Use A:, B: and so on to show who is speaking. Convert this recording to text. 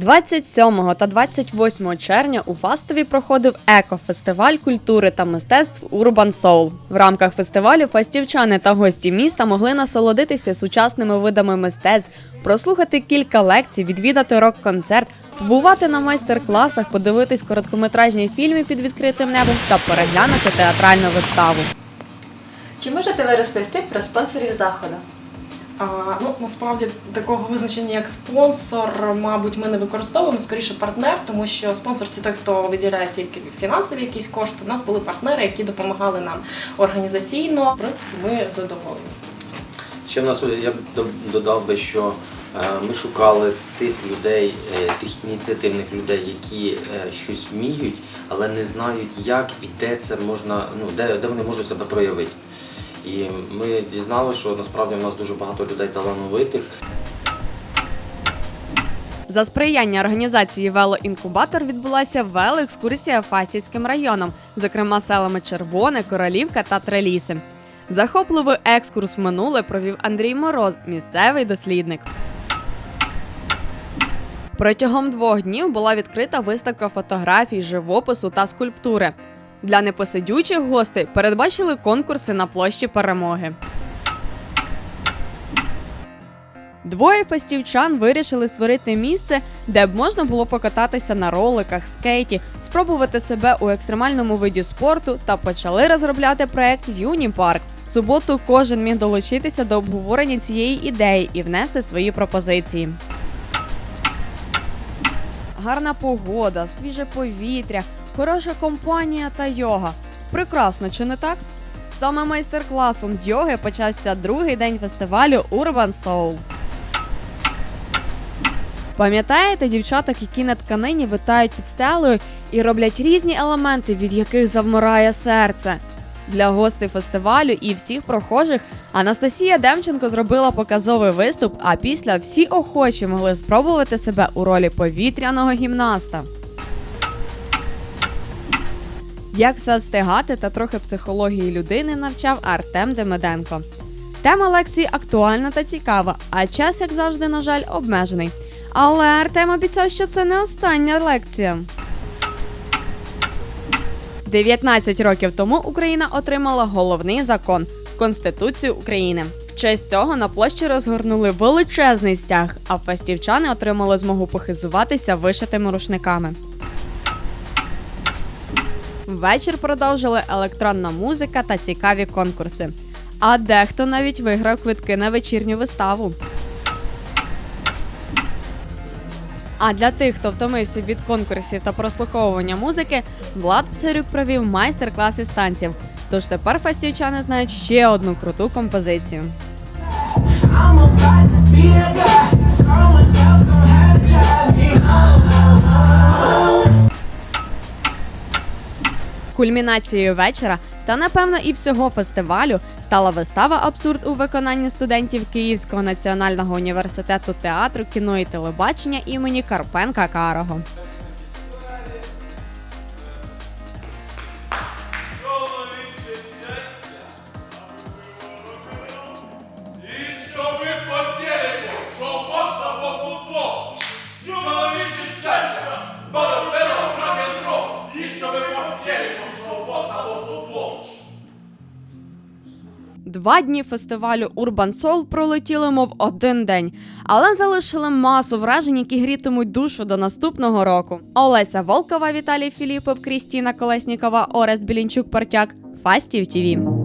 A: «27 та 28 червня у Фастові проходив екофестиваль культури та мистецтв Urban Soul. В рамках фестивалю фастівчани та гості міста могли насолодитися сучасними видами мистецтв, прослухати кілька лекцій, відвідати рок-концерт, побувати на майстер-класах, подивитись короткометражні фільми під відкритим небом та переглянути театральну виставу.
B: Чи можете ви розповісти про спонсорів заходу?
C: А, ну, насправді такого визначення як спонсор, мабуть, ми не використовуємо, скоріше партнер, тому що спонсор це той, хто виділяє тільки фінансові якісь кошти. У нас були партнери, які допомагали нам організаційно. В принципі, ми задоволені.
D: Ще в нас я б додав би, що е, ми шукали тих людей, е, тих ініціативних людей, які е, щось вміють, але не знають, як і де це можна, ну де, де вони можуть себе проявити. І ми дізналися, що насправді в нас дуже багато людей талановитих,
A: За сприяння організації велоінкубатор відбулася велоекскурсія Фастівським районом, зокрема селами Червоне, Королівка та Треліси. Захопливий екскурс минуле провів Андрій Мороз, місцевий дослідник. Протягом двох днів була відкрита виставка фотографій, живопису та скульптури. Для непосидючих гостей передбачили конкурси на площі перемоги. Двоє фастівчан вирішили створити місце, де б можна було покататися на роликах, скейті, спробувати себе у екстремальному виді спорту та почали розробляти проект Юніпарк. В суботу кожен міг долучитися до обговорення цієї ідеї і внести свої пропозиції. Гарна погода, свіже повітря, хороша компанія та йога. Прекрасно, чи не так? Саме майстер-класом з йоги почався другий день фестивалю Urban Soul. Пам'ятаєте дівчаток, які на тканині витають під стелею і роблять різні елементи, від яких завмирає серце? Для гостей фестивалю і всіх прохожих Анастасія Демченко зробила показовий виступ, а після всі охочі могли спробувати себе у ролі повітряного гімнаста. Як все встигати та трохи психології людини навчав Артем Демиденко. Тема лекції актуальна та цікава, а час, як завжди, на жаль, обмежений. Але Артем обіцяв, що це не остання лекція. 19 років тому Україна отримала головний закон Конституцію України. В честь цього на площі розгорнули величезний стяг, а фастівчани отримали змогу похизуватися вишитими рушниками. Вечір продовжили електронна музика та цікаві конкурси. А дехто навіть виграв квитки на вечірню виставу. А для тих, хто втомився від конкурсів та прослуховування музики, Влад Псарюк провів майстер-клас із танців. Тож тепер фастівчани знають ще одну круту композицію. Кульмінацією вечора та напевно і всього фестивалю стала вистава Абсурд у виконанні студентів Київського національного університету театру, кіно і телебачення імені Карпенка Карого. Два дні фестивалю Urban Soul пролетіли, мов один день, але залишили масу вражень, які грітимуть душу до наступного року. Олеся Волкова, Віталій Філіпов, Крістіна Колеснікова, Орест Білінчук Портяк. Фастів ТІВІ.